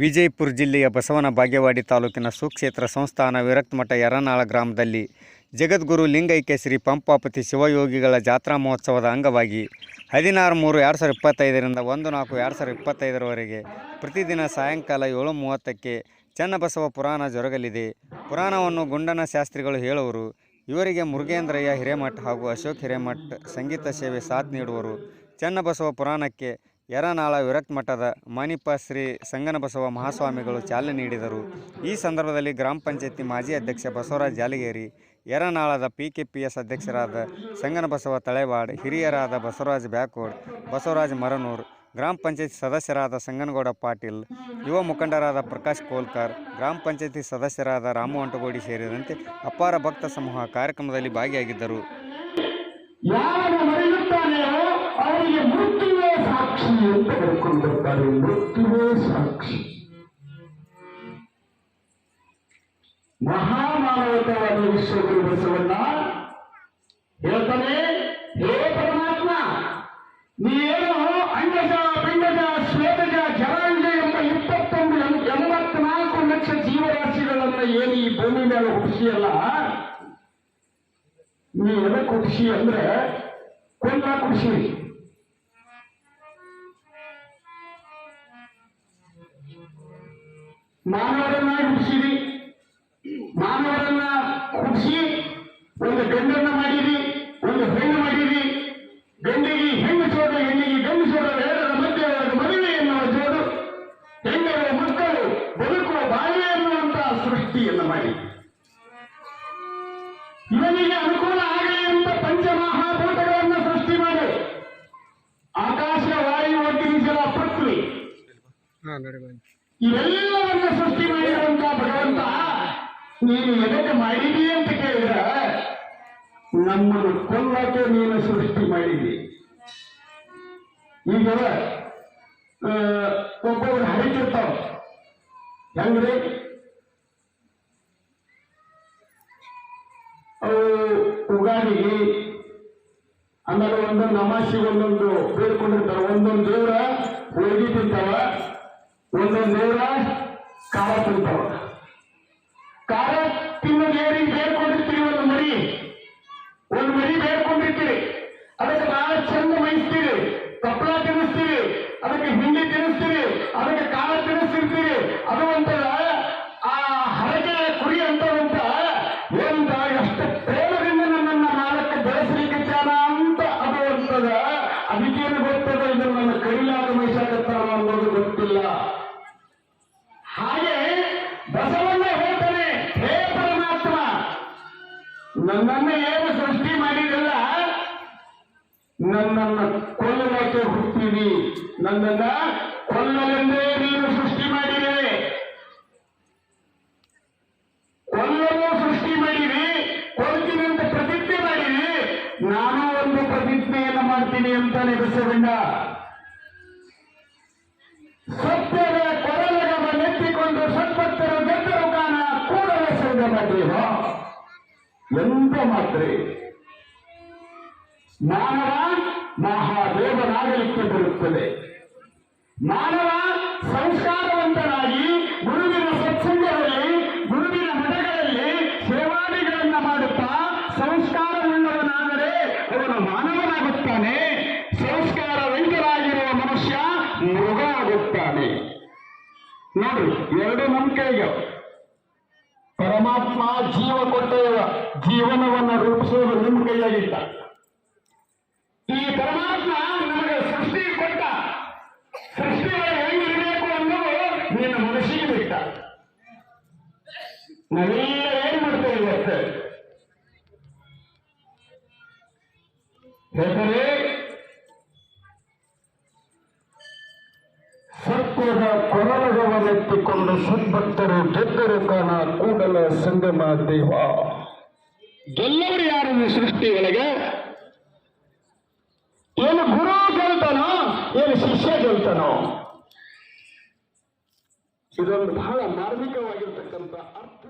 ವಿಜಯಪುರ ಜಿಲ್ಲೆಯ ಬಸವನ ಬಾಗೇವಾಡಿ ತಾಲೂಕಿನ ಸುಕ್ಷೇತ್ರ ಸಂಸ್ಥಾನ ವಿರಕ್ತಮಠ ಯರನಾಳ ಗ್ರಾಮದಲ್ಲಿ ಜಗದ್ಗುರು ಲಿಂಗೈಕ್ಯ ಶ್ರೀ ಪಂಪಾಪತಿ ಶಿವಯೋಗಿಗಳ ಜಾತ್ರಾ ಮಹೋತ್ಸವದ ಅಂಗವಾಗಿ ಹದಿನಾರು ಮೂರು ಎರಡು ಸಾವಿರದ ಇಪ್ಪತ್ತೈದರಿಂದ ಒಂದು ನಾಲ್ಕು ಎರಡು ಸಾವಿರದ ಇಪ್ಪತ್ತೈದರವರೆಗೆ ಪ್ರತಿದಿನ ಸಾಯಂಕಾಲ ಏಳು ಮೂವತ್ತಕ್ಕೆ ಚನ್ನಬಸವ ಪುರಾಣ ಜರುಗಲಿದೆ. ಪುರಾಣವನ್ನು ಗುಂಡನ ಶಾಸ್ತ್ರಿಗಳು ಹೇಳುವರು. ಇವರಿಗೆ ಮುರುಗೇಂದ್ರಯ್ಯ ಹಿರೇಮಠ್ ಹಾಗೂ ಅಶೋಕ್ ಹಿರೇಮಠ್ ಸಂಗೀತ ಸೇವೆ ಸಾಥ್ ನೀಡುವರು. ಚನ್ನಬಸವ ಪುರಾಣಕ್ಕೆ ಯರನಾಳ ವಿರಕ್ತ ಮಠದ ಮಾನಿಪ ಶ್ರೀ ಸಂಗನಬಸವ ಮಹಾಸ್ವಾಮಿಗಳು ಚಾಲನೆ ನೀಡಿದರು. ಈ ಸಂದರ್ಭದಲ್ಲಿ ಗ್ರಾಮ ಪಂಚಾಯತಿ ಮಾಜಿ ಅಧ್ಯಕ್ಷ ಬಸವರಾಜ್ ಜಾಲಗೇರಿ ಯರನಾಳದ ಪಿ ಕೆ ಪಿ ಎಸ್ ಅಧ್ಯಕ್ಷರಾದ ಸಂಗನಬಸವ ತಳೆವಾಡ್, ಹಿರಿಯರಾದ ಬಸವರಾಜ್ ಬ್ಯಾಕೋಡ್, ಬಸವರಾಜ್ ಮರನೂರ್, ಗ್ರಾಮ ಪಂಚಾಯತಿ ಸದಸ್ಯರಾದ ಸಂಗನಗೌಡ ಪಾಟೀಲ್, ಯುವ ಮುಖಂಡರಾದ ಪ್ರಕಾಶ್ ಕೋಲ್ಕರ್, ಗ್ರಾಮ ಪಂಚಾಯತಿ ಸದಸ್ಯರಾದ ರಾಮು ಅಂಟಗೋಡಿ ಸೇರಿದಂತೆ ಅಪಾರ ಭಕ್ತ ಸಮೂಹ ಕಾರ್ಯಕ್ರಮದಲ್ಲಿ ಭಾಗಿಯಾಗಿದ್ದರು. ಅಂತ ಬರ್ಕೊಂಡಿರ್ತಾರೆ ಮೃತ್ಯುವೇ ಸಾಕ್ಷಿ. ಮಹಾಮಾನವತಾವಾದ ವಿಶ್ವಗುರು ಬಸವಣ್ಣ ಹೇಳ್ತಾನೆ, ಹೇ ಪರಮಾತ್ಮ, ನೀನು ಅಂಡಜ ಪಿಂಡಜ ಶ್ವೇತಜ ಜಲಾಂಜ ಎಂಬ ಇಪ್ಪತ್ತೊಂದು ಎಂಬತ್ನಾಲ್ಕು ಲಕ್ಷ ಜೀವರಾಶಿಗಳನ್ನ ಏನು ಈ ಭೂಮಿ ಮೇಲೆ ಹುಟ್ಟಿಸಿಯಲ್ಲ? ನೀ ಎದಕ್ಕೆ ಹುಟ್ಟಿಸಿ ಅಂದ್ರೆ ಕೊಂಡ ಖುಷಿ ಮಾನವರನ್ನ ಹುಟ್ಟಿಸಿರಿ. ಮಾನವರನ್ನ ಹುಟ್ಟಿಸಿ ಒಂದು ಗಂಡನ್ನ ಮಾಡಿರಿ, ಒಂದು ಹೆಣ್ಣು ಮಾಡಿರಿ. ಗಂಡಿಗೆ ಹೆಣ್ಣು ಸೋದ ಹೆಣ್ಣಿಗೆ ಗಂಡು ಸೋದ ಎರಡರ ಮಧ್ಯೆ ಒಂದು ಮದುವೆ ಎನ್ನುವ ಜೋಡು ಹೆಣ್ಣರ ಮಕ್ಕಳು ಬದುಕುವ ಬಾಳೆ ಎನ್ನುವಂತಹ ಸೃಷ್ಟಿಯನ್ನು ಮಾಡಿ. ಇವನಿಗೆ ಅನುಕೂಲ ಆಗಲಿ ಅಂತ ಪಂಚಮಹಾಭೂತಗಳನ್ನು ಸೃಷ್ಟಿ ಮಾಡಿ. ಆಕಾಶ, ವಾಯು ಜಲ, ಪೃಥ್ವಿ. ಇವೆಲ್ಲವನ್ನ ಸೃಷ್ಟಿ ಮಾಡಿರುವಂತ ಭಗವಂತ, ನೀನು ಎದಕ್ಕೆ ಮಾಡಿದಿ ಅಂತ ಕೇಳಿದ್ರೆ, ನಮ್ಮನ್ನು ಕೊಲ್ಲಕ್ಕೆ ನೀನು ಸೃಷ್ಟಿ ಮಾಡಿದಿ. ಈಗ ಒಬ್ಬೊಬ್ರು ಹರಿತಿರ್ತಾವ ಹೆಂಗ್ರಿ? ಅವು ಉಗಾದಿಗೆ ಆಮೇಲೆ ಒಂದೊಂದು ನಮಾಷಿಗೆ ಒಂದೊಂದು ಬೇಡ್ಕೊಂಡಿರ್ತಾರ. ಒಂದೊಂದು ದೇವರ ಹೋಗಿ ತಿಂತಾವ. ಒಂದೊಂದು ದೇವ್ರ ಖಾರ ತಿಂತಾವ ಕಾಲ ತಿನ್ನೋದು ಏರಿ ಬೇಡ್ಕೊಂಡಿರ್ತೀರಿ ಒಂದು ಮರಿ. ಒಂದು ಮರಿ ಬೇಡ್ಕೊಂಡಿರ್ತೀರಿ. ಅದಕ್ಕೆ ನನ್ನನ್ನು ಏನು ಸೃಷ್ಟಿ ಮಾಡಿರಲ್ಲ ನನ್ನನ್ನು ಕೊಲ್ಲಲಿಕ್ಕೆ ಹುಟ್ಟಿದಿ. ನನ್ನನ್ನ ಕೊಲ್ಲಲೆಂದೇ ನೀನು ಸೃಷ್ಟಿ ಮಾಡಿದೆ. ಕೊಲ್ಲಲು ಸೃಷ್ಟಿ ಮಾಡಿರಿ ಕೊಲ್ತೀನಿ ಅಂತ ಪ್ರತಿಜ್ಞೆ ಮಾಡಿರಿ ನಾನು ಒಂದು ಪ್ರತಿಜ್ಞೆಯನ್ನು ಮಾಡ್ತೀನಿ ಅಂತ ಬಸವಣ್ಣ ಸತ್ಯದ ಕೊರಲಗವನ್ನೆತ್ತಿಕೊಂಡು ಸತ್ಪತ್ತರು ಗೆದ್ದರು ಕಾಣ ಕೂಡಲೇ ಸಂಗಮ ದೇವ ಎಂತ ಮಾತ್ರೆ? ಮಾನವ ಮಹಾದೇವನಾಗಲಿಕ್ಕೆ ಬರುತ್ತದೆ ಮಾನವ ಸಂಸ್ಕಾರವಂತನಾಗಿ ಗುರುವಿನ ಸತ್ಸಂಗದಲ್ಲಿ, ಗುರುವಿನ ಮಠಗಳಲ್ಲಿ ಸೇವಾದಿಗಳನ್ನ ಮಾಡುತ್ತಾ ಸಂಸ್ಕಾರವುಳ್ಳವನಾದರೆ ಅವನು ಮಾನವನಾಗುತ್ತಾನೆ. ಸಂಸ್ಕಾರವಂತನಾಗಿರುವ ಮನುಷ್ಯ ಮೃಗ ಆಗುತ್ತಾನೆ ನೋಡಿ ಎರಡು ನಂಬಿಕೆಗೆ ಪರಮಾತ್ಮ ಜೀವ ಕೊಟ್ಟೆಯವ, ಜೀವನವನ್ನು ರೂಪಿಸುವುದು ನಿಮ್ಮ ಕೈಯಾಗಿತ್ತ. ಈ ಪರಮಾತ್ಮ ನಮಗೆ ಸೃಷ್ಟಿ ಕೊಟ್ಟ. ಸೃಷ್ಟಿ ಹೆಂಗಿರಬೇಕು ಅನ್ನೋದು ನಿನ್ನ ಮನಸ್ಸಿಗೆ ಬಿಟ್ಟ. ನಾವೆಲ್ಲ ಏನ್ ಮಾಡ್ತೇವೆ ಇವತ್ತು? ಹೇಳ್ತಾರೆ ಕೊರಳಗವನ್ನೆತ್ತಿಕೊಂಡು ಸದ್ಭಕ್ತರು ಗೆದ್ದರು ಕಾಣ ಕೂಡಲ ಸಂಗಮ ದೇವ. ಗೆಲ್ಲವರು ಯಾರು ಈ ಸೃಷ್ಟಿಗಳಿಗೆ? ಏನು ಗುರು ಗೆಲ್ತಾನೋ, ಏನು ಶಿಷ್ಯ ಗೆಲ್ತಾನೋ? ಇದೊಂದು ಬಹಳ ಮಾರ್ಮಿಕವಾಗಿರ್ತಕ್ಕಂಥ ಅರ್ಥ